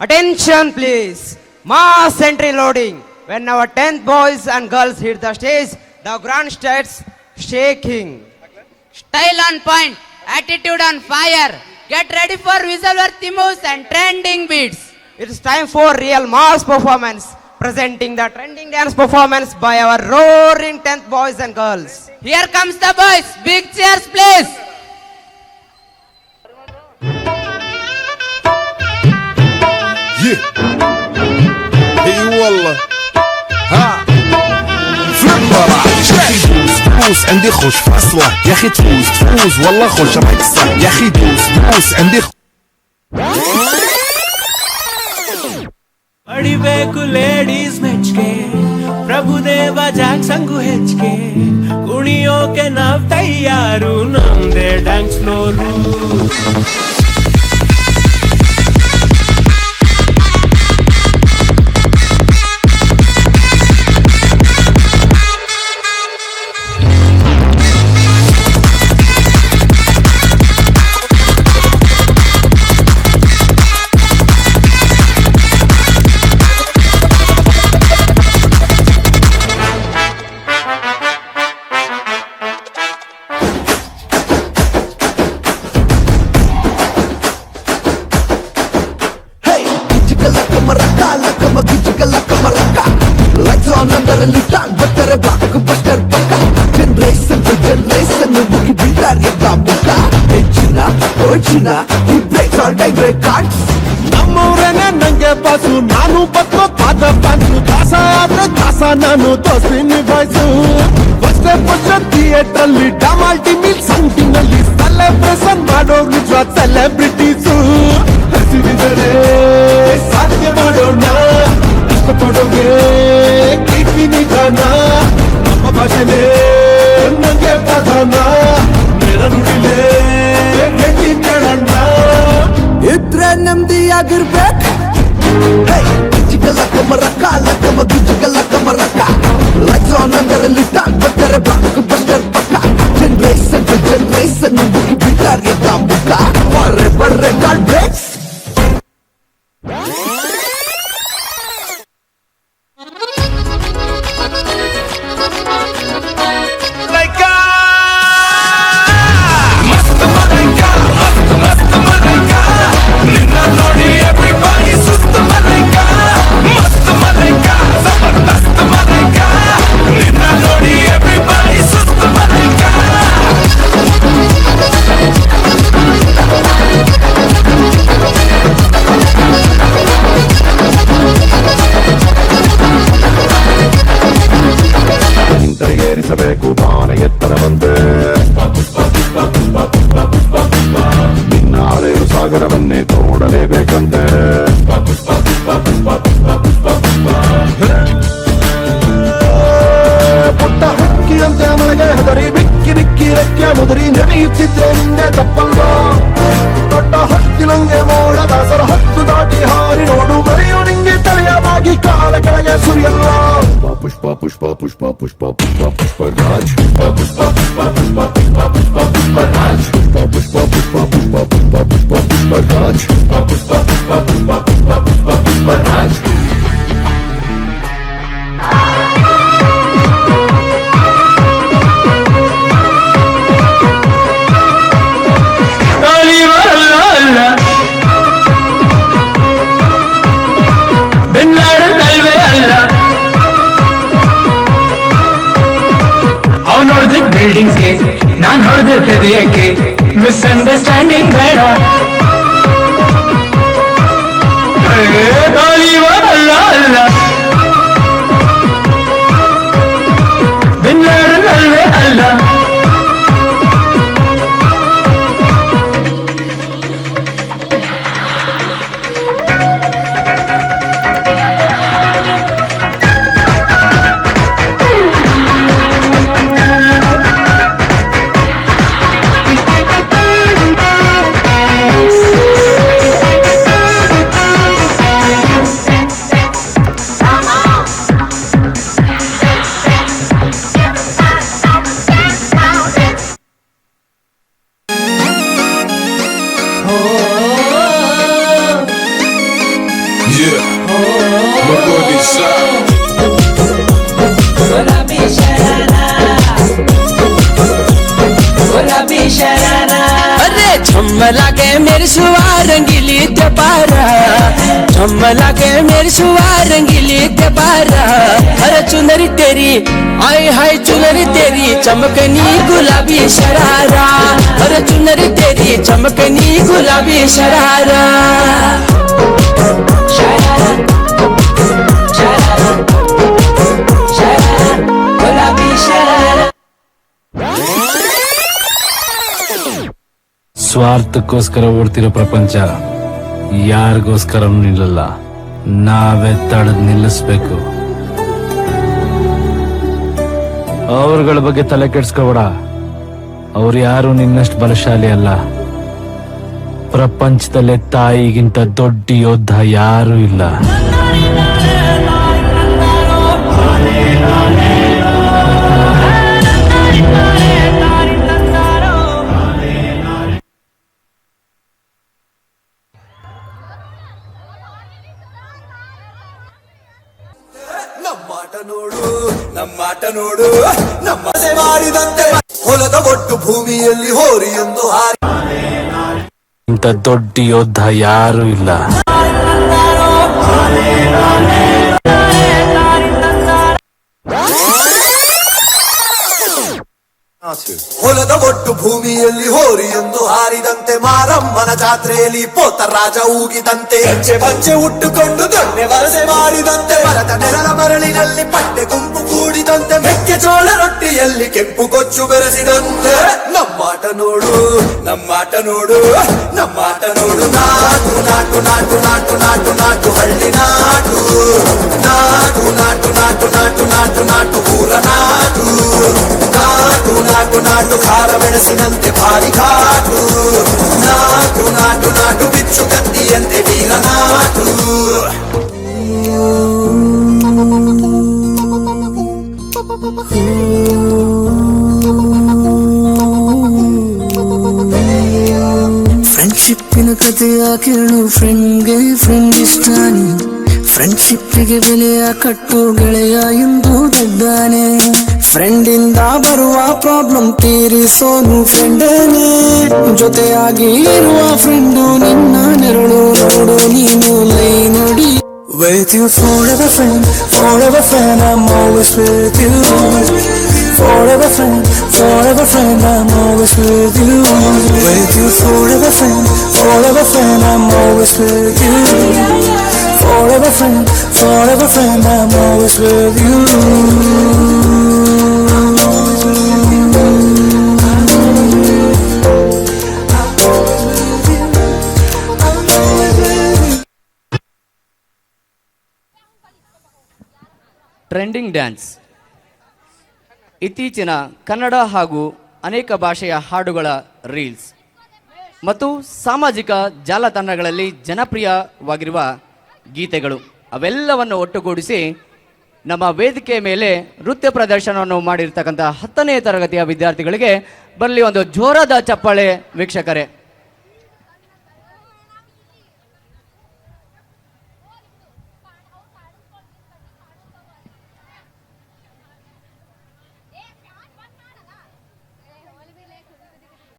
Attention please, mass entry loading. When our 10th boys and girls hit the stage, the ground starts shaking. Style on point, attitude on fire. Get ready for whistle-worthy moves and trending beats. It's time for real mass performance. Presenting the trending dance performance by our roaring 10th boys and girls. Here comes the boys, big cheers please. Yeah. اي والله ها فليبر يا اخي دوس دوس عندي خوش فاصلة يا اخي تفوز تفوز والله خوش رقصة يا اخي دوس دوس عندي خ- ಪಡಿಬೇಕು ladies ಮೆಚ್ಗೆ Prabhudeva ಜಾಕ್ಸಂಗು ಹೆಚ್ಚಿಗೆ ಕುಣಿಯೋಕೆ ನಾವ್ ತಯಾರು ನಮ್ದೇ dance floor ಹೆಚ್ಚಿನ ಈ breaks all time break cards ನಮ್ಮೂರನೇ ನಂಗೆ boss ನಾನು ಬತ್ತೋ ಪಾದ ಫ್ಯಾನ್ಸು ದಾಸ ಆದ್ರೆ ದಾಸ ನಾನು ದೋಸ್ತಿ ನಿಭಾಯಿಸು ಫಸ್ಟ್ ಫಸ್ಟ್ ಥಿಯೇಟರ್ ಅಲ್ಲಿ ಡಮಾಲ್ ಟಿಮಿಲ್ ಸಂಟಿಂಗ್ ಅಲ್ಲಿ ಸೆಲೆಬ್ರೇಷನ್ ಮಾಡೋ ನಿಜ ಸೆಲೆಬ್ರಿಟೀಸು نمدي يا قربك هاي جيك لك مرقة لك ما جيك لك مرقة لايتس اون اندر اللي تان بتر بك بتر بك جنريشن ಏರಿಸಬೇಕು ಬಾನ ಎತ್ತರವಂತೆ ನಿನ್ನ ಅಲೆಯು ಸಾಗರವನ್ನೇ ತೋಡಲೇಬೇಕಂತೆ ಪುಟ್ಟ ಹಕ್ಕಿಯಂತೆ ಮನೆಗೆ ಹೆದರಿ ಬಿಕ್ಕಿ ಬಿಕ್ಕಿ ರೆಕ್ಕೆ ಮುದರಿ ನಡೆಯುತ್ತಿದ್ದೆ ನಿನ್ನೆ ತಪ್ಪಲ್ಲ papos, papos, papos, papos, papos, para Papos, papos, papos, papos. ಹೃದಯಕ್ಕೆ ಮಿಸ್ಅಂಡರ್ಸ್ಟ್ಯಾಂಡಿಂಗ್ ಬೇಡ झम लागे मेरी सुवार रंगीली ते झमला के लागे मेरी सुवार रंगीली ते चुनरी तेरी आय हाय चुनरी तेरी चमकनी गुलाबी शरारा अरे चुनरी तेरी चमकनी गुलाबी शरारा ಸ್ವಾರ್ಥಕ್ಕೋಸ್ಕರ ಓಡ್ತಿರೋ ಪ್ರಪಂಚ ಯಾರಿಗೋಸ್ಕರ ನಿಲ್ಲಲ್ಲ ನಾವೇ ತಡೆದ್ ನಿಲ್ಲಿಸ್ಬೇಕು ಅವ್ರಗಳ ಬಗ್ಗೆ ತಲೆ ಕೆಡ್ಸ್ಕೋಬೇಡ ಅವ್ರು ಯಾರು ನಿನ್ನಷ್ಟು ಬಲಶಾಲಿ ಅಲ್ಲ ಪ್ರಪಂಚದಲ್ಲೇ ತಾಯಿಗಿಂತ ದೊಡ್ಡ ಯೋಧ ಯಾರೂ ಇಲ್ಲ ಹೋರಿ ಎಂದು ಹಾರಿ ಇಂಥ ದೊಡ್ಡ ಯೋಧ ಯಾರು ಇಲ್ಲ ಹೊಲದ ಒಟ್ಟು ಭೂಮಿಯಲ್ಲಿ ಹೋರಿ ಎಂದು ಹಾರಿದಂತೆ ಮಾರಮ್ಮನ ಜಾತ್ರೆಯಲ್ಲಿ ಪೋತ ರಾಜ ಊಗಿದಂತೆ ಹೆಜ್ಜೆ ಪಂಚೆ ಉಟ್ಟುಕೊಂಡು ದೊಣ್ಣೆ ವರಸೆ ಮಾಡಿದಂತೆ ಮರದ ನೆರಳ ಮರಳಿನಲ್ಲಿ ಪಟ್ಟೆ ಗುಂಪು ಕೂಡಿದಂತೆ ಮೆಕ್ಕೆಜೋಳ ರೊಟ್ಟಿಯಲ್ಲಿ ಕೆಂಪು ಕೊಚ್ಚು ಬೆರೆಸಿದಂತೆ ನಮ್ಮಾಟ ನೋಡು ನಮ್ಮಾಟ ನೋಡು ನಮ್ಮಾಟ ನೋಡು ನಾಟು ನಾಟು ನಾಟು ನಾಟು ನಾಟು ನಾಟು ಹಳ್ಳಿ ನಾಟು ನಾಟು ನಾಟು ನಾಟು ನಾಟು ನಾಟು ನಾಟು ಊರ ನಾಟು ನಾಟು ನಾಟು ನಾಟು ಖಾರ ಮೆಣಸಿನಂತೆ ಭಾರಿ ಘಾಟು ನಾಟು ನಾಟು ನಾಟು ಬಿಚ್ಚು ಕತ್ತಿಯಂತೆ ವೀರ ನಾಟು ಫ್ರೆಂಡ್ಶಿಪ್ಪಿನ ಕಥೆಯ ಕೇಳು ಫ್ರೆಂಡ್ಗೆ ಫ್ರೆಂಡ್ ಇಷ್ಟಾನೆ ಫ್ರೆಂಡ್ಶಿಪ್ಪಿಗೆ ಬೆಲೆಯ ಕಟ್ಟು ಗೆಳೆಯ ಎಂದು ದೊಡ್ಡಾನೆ ಫ್ರೆಂಡಿಂದ ಬರುವ ಪ್ರಾಬ್ಲಮ್ ತೀರಿಸೋನು ಫ್ರೆಂಡನೇ ಜೊತೆಯಾಗಿ ಇರುವ ಫ್ರೆಂಡು ನಿನ್ನ ನೆರಳು ನೋಡು ನೀನು ಲೈ ನೋಡಿ With you forever friend, forever friend, I'm always with you. Forever friend, forever friend, I'm always with Forever friend, forever friend, I'm always with you. Trending dance ಇತ್ತೀಚಿನ ಕನ್ನಡ ಹಾಗೂ ಅನೇಕ ಭಾಷೆಯ ಹಾಡುಗಳ ರೀಲ್ಸ್ ಮತ್ತು ಸಾಮಾಜಿಕ ಜಾಲತಾಣಗಳಲ್ಲಿ ಜನಪ್ರಿಯವಾಗಿರುವ ಗೀತೆಗಳು ಅವೆಲ್ಲವನ್ನು ಒಟ್ಟುಗೂಡಿಸಿ ನಮ್ಮ ವೇದಿಕೆ ಮೇಲೆ ನೃತ್ಯ ಪ್ರದರ್ಶನವನ್ನು ಮಾಡಿರ್ತಕ್ಕಂಥ ಹತ್ತನೇ ತರಗತಿಯ ವಿದ್ಯಾರ್ಥಿಗಳಿಗೆ ಬರಲಿ ಒಂದು ಜೋರಾದ ಚಪ್ಪಾಳೆ ವೀಕ್ಷಕರೇ